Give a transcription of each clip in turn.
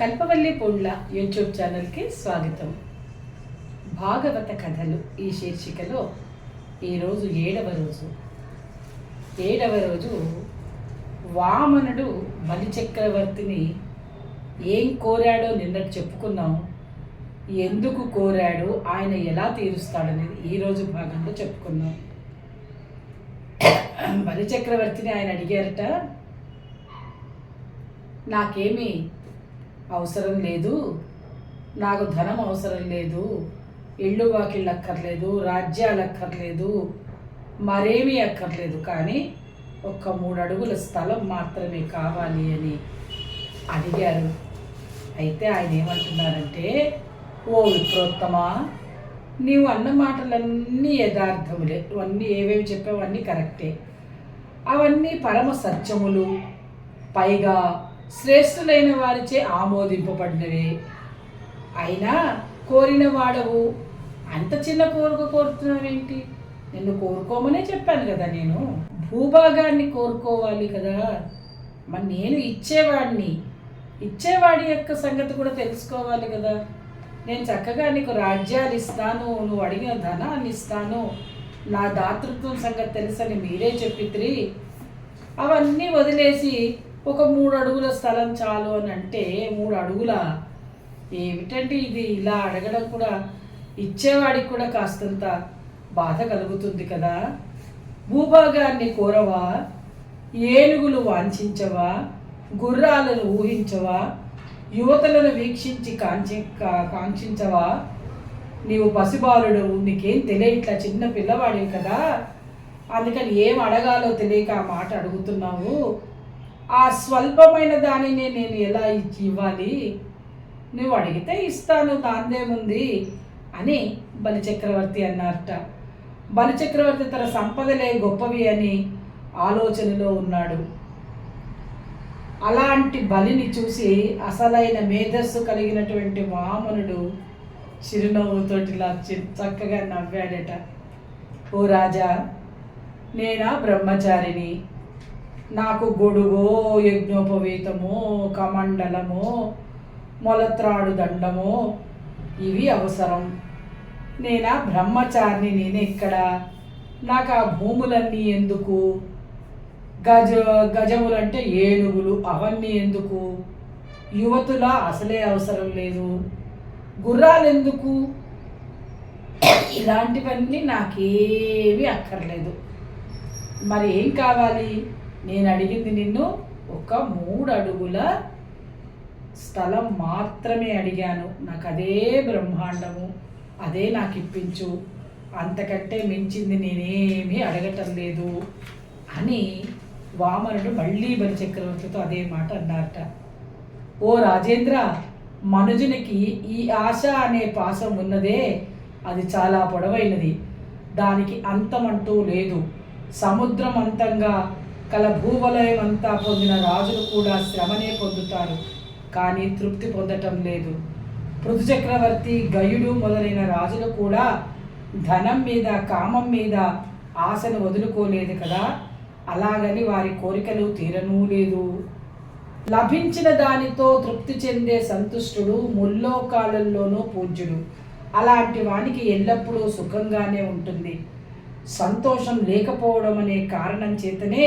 కల్పవల్లి Poondla YouTube ఛానల్కి స్వాగతం. భాగవత కథలు ఈ శీర్షికలో ఈరోజు ఏడవ రోజు. ఏడవ రోజు వామనుడు బలిచక్రవర్తిని ఏం కోరాడో నిన్నటి చెప్పుకున్నాం. ఎందుకు కోరాడు ఆయన ఎలా తీరుస్తాడనేది ఈరోజు భాగంలో చెప్పుకున్నాం. బలిచక్రవర్తిని ఆయన అడిగారట నాకేమీ అవసరం లేదు. నాకు ధనం అవసరం లేదు. ఇళ్ళు వాకిళ్ళు అక్కర్లేదు. రాజ్యాలు అక్కర్లేదు. మరేమీ అక్కర్లేదు. కానీ ఒక్క మూడు అడుగుల స్థలం మాత్రమే కావాలి అని అడిగారు. అయితే ఆయన ఏమంటున్నారంటే ఓ విప్రోత్తమా నీవు అన్న మాటలన్నీ యథార్థములే. అవన్నీ ఏవేవి చెప్పావు అన్నీ కరెక్టే. అవన్నీ పరమ సత్యములు. పైగా శ్రేష్ఠులైన వారిచే ఆమోదింపబడినవే. అయినా కోరిన వాడవు. అంత చిన్న కోరిక కోరుతున్నావేంటి? నిన్ను కోరుకోమనే చెప్పాను కదా నేను. భూభాగాన్ని కోరుకోవాలి కదా. మరి నేను ఇచ్చేవాడిని. ఇచ్చేవాడి యొక్క సంగతి కూడా తెలుసుకోవాలి కదా. నేను చక్కగా నీకు రాజ్యాలు ఇస్తాను నువ్వు అడిగిన ధనాన్ని ఇస్తాను. నా దాతృత్వం సంగతి తెలుసని మీరే చెప్పిత్రి. అవన్నీ వదిలేసి ఒక మూడు అడుగుల స్థలం చాలు అని అంటే మూడు అడుగుల ఏమిటంటే ఇది? ఇలా అడగడం కూడా ఇచ్చేవాడికి కూడా కాస్తంత బాధ కలుగుతుంది కదా. భూభాగాన్ని కోరవా? ఏనుగులు వాంఛించవా? గుర్రాలను ఊహించవా? యువతలను వీక్షించి కాంక్షి కాంక్షించవా? నీవు పసిబాలుడు నీకేం తెలియట్లా చిన్న పిల్లవాడివి కదా? అందుకని ఏం అడగాలో తెలియక ఆ మాట అడుగుతున్నావు? ఆ స్వల్పమైన దానిని నేను ఎలా ఇచ్చి ఇవ్వాలి? నువ్వు అడిగితే ఇస్తాను దాందేముంది? అని బలిచక్రవర్తి అన్నారట. బలిచక్రవర్తి తన సంపదలే గొప్పవి అని ఆలోచనలో ఉన్నాడు. అలాంటి బలిని చూసి అసలైన మేధస్సు కలిగినటువంటి వామనుడు చిరునవ్వుతోటి ఇలా చక్కగా నవ్వాడట. ఓ రాజా నేనా బ్రహ్మచారిని? నాకు గొడుగో యజ్ఞోపవీతము కమండలము మొలత్రాడు దండము ఇవి అవసరం. నేనా బ్రహ్మచారిని నేను ఎక్కడ నాకు ఆ భూములన్నీ ఎందుకు? గజ గజములంటే ఏనుగులు అవన్నీ ఎందుకు? యువతుల అసలే అవసరం లేదు. గుర్రాలు ఎందుకు ఇలాంటివన్నీ నాకేమీ అక్కర్లేదు. మరి ఏం కావాలి? నేను అడిగింది నిన్ను ఒక మూడు అడుగుల స్థలం మాత్రమే అడిగాను. నాకు అదే బ్రహ్మాండము అదే నాకు ఇప్పించు అంతకంటే మించింది నేనేమీ అడగటం లేదు అని వామనుడు మళ్ళీ బలిచక్రవర్తితో అదే మాట అన్నారట. ఓ రాజేంద్ర మనుజునికి ఈ ఆశ అనే పాసం ఉన్నదే అది చాలా పొడవైనది. దానికి అంతమంటూ లేదు. సముద్రం అంతంగా కల భూవలయం అంతా పొందిన రాజులు కూడా శ్రమనే పొందుతారు కానీ తృప్తి పొందటం లేదు. పృథు చక్రవర్తి గయుడు మొదలైన రాజులు కూడా ధనం మీద కామం మీద ఆశను వదులుకోలేదు కదా. అలాగని వారి కోరికలు తీరనూ లేదు. లభించిన దానితో తృప్తి చెందే సంతుష్టుడు ముల్లోకాలల్లోనూ పూజ్యుడు. అలాంటి వానికి ఎల్లప్పుడూ సుఖంగానే ఉంటుంది. సంతోషం లేకపోవడం అనే కారణం చేతనే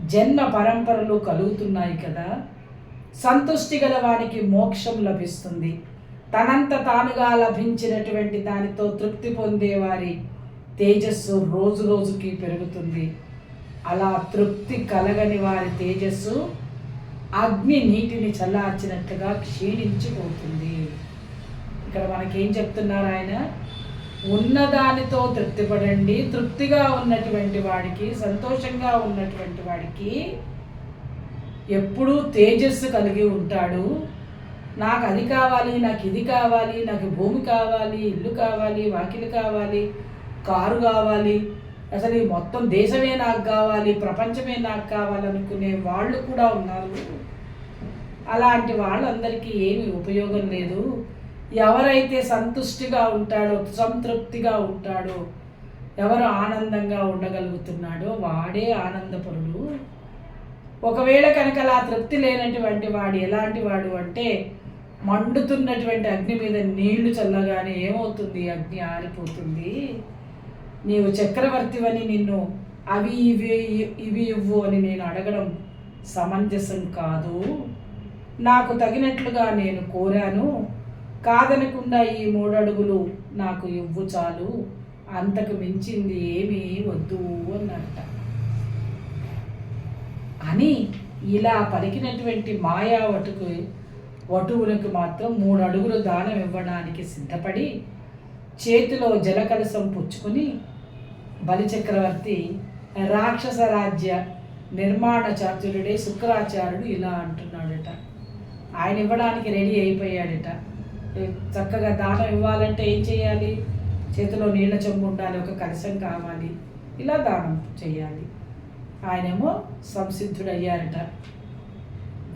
జన్మ పరంపరలు కలుగుతున్నాయి కదా. సంతుష్టి గల వారికి మోక్షం లభిస్తుంది. తనంత తానుగా లభించినటువంటి దానితో తృప్తి పొందేవారి తేజస్సు రోజు రోజుకి పెరుగుతుంది. అలా తృప్తి కలగని వారి తేజస్సు అగ్ని నీటిని చల్లార్చినట్లుగా క్షీణించిపోతుంది. ఇక్కడ మనకేం చెప్తున్నారు ఆయన? ఉన్నదానితో తృప్తిపడండి. తృప్తిగా ఉన్నటువంటి వాడికి సంతోషంగా ఉన్నటువంటి వాడికి ఎప్పుడూ తేజస్సు కలిగి ఉంటాడు. నాకు అది కావాలి నాకు ఇది కావాలి నాకు భూమి కావాలి ఇల్లు కావాలి వాకిలి కావాలి కారు కావాలి. అసలు ఈ మొత్తం దేశమే నాకు కావాలి ప్రపంచమే నాకు కావాలనుకునే వాళ్ళు కూడా ఉన్నారు. అలాంటి వాళ్ళందరికీ ఏమి ఉపయోగం లేదు. ఎవరైతే సంతుష్టిగా ఉంటాడో సంతృప్తిగా ఉంటాడో ఎవరు ఆనందంగా ఉండగలుగుతున్నాడో వాడే ఆనందపరుడు. ఒకవేళ కనుక అలా తృప్తి లేనటువంటి వాడు ఎలాంటి వాడు అంటే మండుతున్నటువంటి అగ్ని మీద నీళ్ళు చల్లగానే ఏమవుతుంది? అగ్ని ఆరిపోతుంది. నీవు చక్రవర్తివని నిన్ను అవి ఇవి ఇవి ఇవ్వు అని నేను అడగడం సమంజసం కాదు. నాకు తగినట్లుగా నేను కోరాను. కాదనకుండా ఈ మూడడుగులు నాకు ఇవ్వు చాలు. అంతకు మించింది ఏమీ వద్దు అన్నట్ట. అని ఇలా పలికినటువంటి మాయావటుకు వటువులకు మాత్రం మూడు అడుగులు దానం ఇవ్వడానికి సిద్ధపడి చేతిలో జలకలసం పుచ్చుకొని బలిచక్రవర్తి రాక్షస రాజ్య నిర్మాణ శుక్రాచార్యుడు ఇలా అంటున్నాడట. ఆయన ఇవ్వడానికి రెడీ అయిపోయాడట. చక్కగా దానం ఇవ్వాలంటే ఏం చేయాలి? చేతిలో నీళ్ళ చెంబు ఉండాలి ఒక కలశం కావాలి. ఇలా దానం చేయాలి. ఆయనేమో సంసిద్ధుడయ్యారట.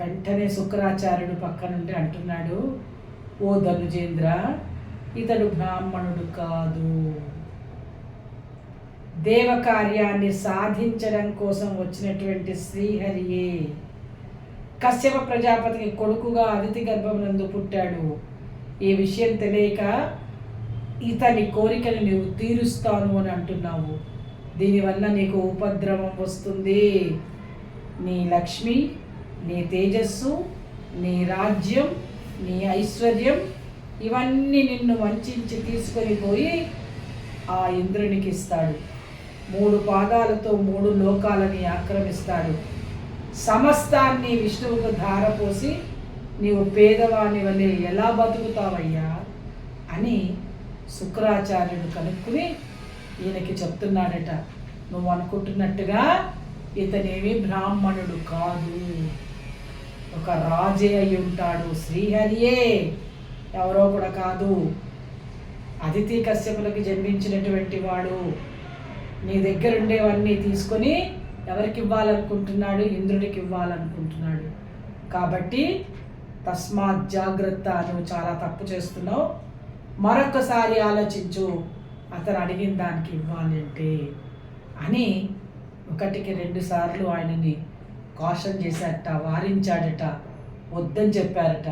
వెంటనే శుక్రాచార్యుడు పక్క నుండి అంటున్నాడు ఓ ధనుజేంద్ర ఇతడు బ్రాహ్మణుడు కాదు. దేవకార్యాన్ని సాధించడం కోసం వచ్చినటువంటి శ్రీహరియే. కశ్యప ప్రజాపతికి కొడుకుగా అతిథి గర్భమునందు పుట్టాడు. ఈ విషయం తెలియక ఇతని కోరికను నీవు తీరుస్తాను అని అంటున్నావు. దీనివల్ల నీకు ఉపద్రవం వస్తుంది. నీ లక్ష్మి నీ తేజస్సు నీ రాజ్యం నీ ఐశ్వర్యం ఇవన్నీ నిన్ను వంచి తీసుకొని పోయి ఆ ఇంద్రునికి ఇస్తాడు. మూడు పాదాలతో మూడు లోకాలని ఆక్రమిస్తాడు. సమస్తాన్ని విష్ణువుకు ధారపోసి నీవు పేదవాని వలె ఎలా బతుకుతావయ్యా? అని శుక్రాచార్యుడు కనుక్కుని ఈయనకి చెప్తున్నాడట. నువ్వు అనుకుంటున్నట్టుగా ఇతనేమి బ్రాహ్మణుడు కాదు. ఒక రాజే అయి ఉంటాడు. శ్రీహరియే. ఎవరో కూడా కాదు. అతిథి కశ్యపులకి జన్మించినటువంటి వాడు. నీ దగ్గర ఉండేవన్నీ తీసుకొని ఎవరికి ఇవ్వాలనుకుంటున్నాడు? ఇంద్రుడికి ఇవ్వాలనుకుంటున్నాడు. కాబట్టి తస్మాత్ జాగ్రత్త నువ్వు చాలా తప్పు చేస్తున్నావు. మరొకసారి ఆలోచించు. అతను అడిగిన దానికి ఇవ్వాలంటే అని ఒకటికి రెండు సార్లు ఆయనని కాషన్ చేశాడట వారించాడట వద్దని చెప్పారట.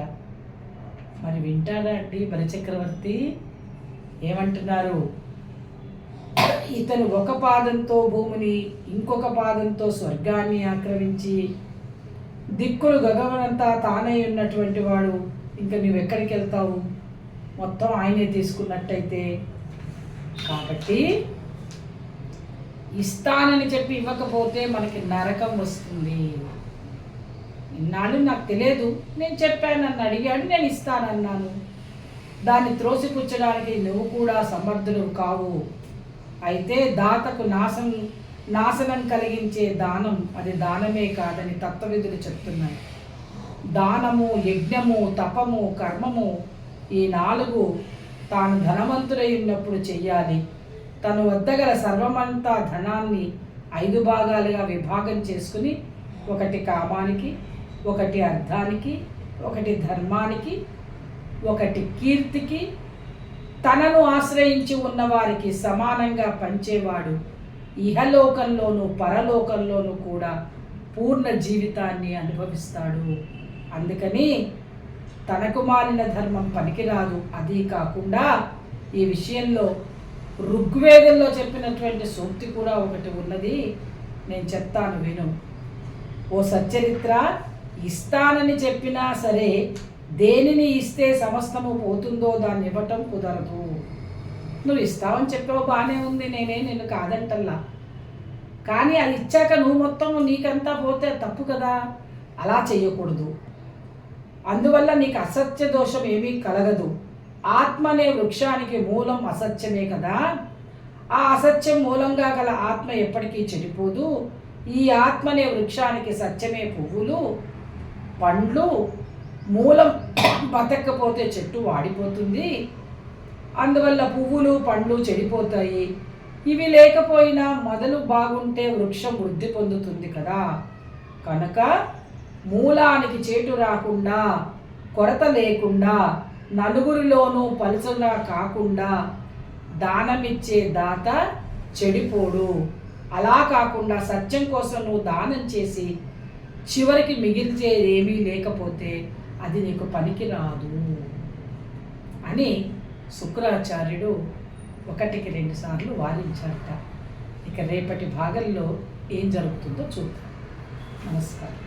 మరి వింటాడా అండి బలిచక్రవర్తి ఏమంటున్నారు? ఇతను ఒక పాదంతో భూమిని ఇంకొక పాదంతో స్వర్గాన్ని ఆక్రమించి దిక్కులు గగవనంతా తానై ఉన్నటువంటి వాడు ఇంకా నువ్వు ఎక్కడికి వెళ్తావు? మొత్తం ఆయనే తీసుకున్నట్టయితే. కాబట్టి ఇస్తానని చెప్పి ఇవ్వకపోతే మనకి నరకం వస్తుంది. ఇన్నాళ్ళు నాకు తెలియదు. నేను చెప్పాను నన్ను అడిగాడు నేను ఇస్తానన్నాను. దాన్ని త్రోసిపుచ్చడానికి నువ్వు కూడా సమర్థులు కావు. అయితే దాతకు నాశం నాశనం కలిగించే దానం అది దానమే కాదని తత్వవిధులు చెప్తున్నాయి. దానము యజ్ఞము తపము కర్మము ఈ నాలుగు తాను ధనవంతుడై ఉన్నప్పుడు చెయ్యాలి. తను వద్దగల సర్వమంతా ధనాన్ని ఐదు భాగాలుగా విభాగం చేసుకుని ఒకటి కామానికి ఒకటి అర్థానికి ఒకటి ధర్మానికి ఒకటి కీర్తికి తనను ఆశ్రయించి ఉన్నవారికి సమానంగా పంచేవాడు ఇహలోకంలోనూ పరలోకంలోనూ కూడా పూర్ణ జీవితాన్ని అనుభవిస్తాడు. అందుకని తనకు మాలిన ధర్మం పనికిరాదు. అది కాకుండా ఈ విషయంలో ఋగ్వేదంలో చెప్పినటువంటి సూక్తి కూడా ఒకటి ఉన్నది. నేను చెప్తాను విను. ఓ సచ్చరిత్ర ఇస్తానని చెప్పినా సరే దేనిని ఇస్తే సమస్తము పోతుందో దాన్ని ఇవ్వటం కుదరదు. నువ్వు ఇస్తావని చెప్పావు బాగానే ఉంది నేనే నిన్ను కాదంటల్లా. కానీ అది ఇచ్చాక నువ్వు మొత్తం నీకంతా పోతే తప్పు కదా? అలా చేయకూడదు అందువల్ల నీకు అసత్య దోషం ఏమీ కలగదు. ఆత్మ అనే వృక్షానికి మూలం అసత్యమే కదా? ఆ అసత్యం మూలంగా గల ఆత్మ ఎప్పటికీ చెడిపోదు. ఈ ఆత్మ అనే వృక్షానికి సత్యమే పువ్వులు పండ్లు మూలం బతకపోతే చెట్టు వాడిపోతుంది. అందువల్ల పువ్వులు పండ్లు చెడిపోతాయి. ఇవి లేకపోయినా మొదలు బాగుంటే వృక్షం వృద్ధి పొందుతుంది కదా. కనుక మూలానికి చేటు రాకుండా కొరత లేకుండా నలుగురిలోనూ పలుచగా కాకుండా దానమిచ్చే దాత చెడిపోడు. అలా కాకుండా సత్యం కోసం నువ్వు దానం చేసి చివరికి మిగిల్చేది ఏమీ లేకపోతే అది నీకు పనికి రాదు అని శుక్రాచార్యుడు ఒకటికి రెండు సార్లు వారించారట ఇక రేపటి భాగంలో ఏం జరుగుతుందో చూద్దాం. నమస్కారం.